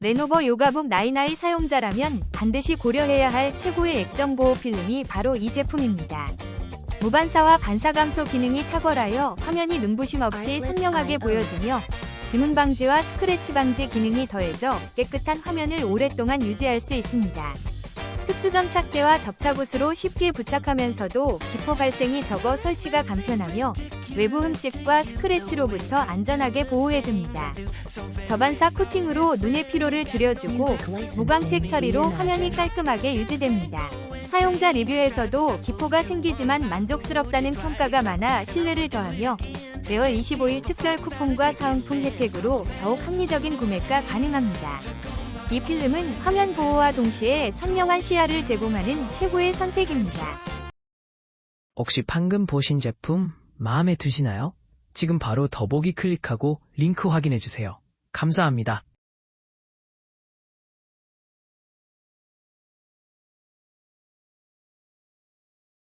레노버 요가북 나이나이 사용자라면 반드시 고려해야 할 최고의 액정 보호 필름이 바로 이 제품입니다. 무반사와 반사 감소 기능이 탁월하여 화면이 눈부심 없이 선명하게 보여지며 지문 방지와 스크래치 방지 기능이 더해져 깨끗한 화면을 오랫동안 유지할 수 있습니다. 특수 점 착제와 접착옷으로 쉽게 부착하면서도 기포 발생이 적어 설치가 간편하며 외부 흠집과 스크래치로부터 안전하게 보호해줍니다. 저반사 코팅으로 눈의 피로를 줄여주고 무광택 처리로 화면이 깔끔하게 유지됩니다. 사용자 리뷰에서도 기포가 생기지만 만족스럽다는 평가가 많아 신뢰를 더하며 매월 25일 특별 쿠폰과 사은품 혜택으로 더욱 합리적인 구매가 가능합니다. 이 필름은 화면 보호와 동시에 선명한 시야를 제공하는 최고의 선택입니다. 혹시 방금 보신 제품 마음에 드시나요? 지금 바로 더보기 클릭하고 링크 확인해주세요. 감사합니다.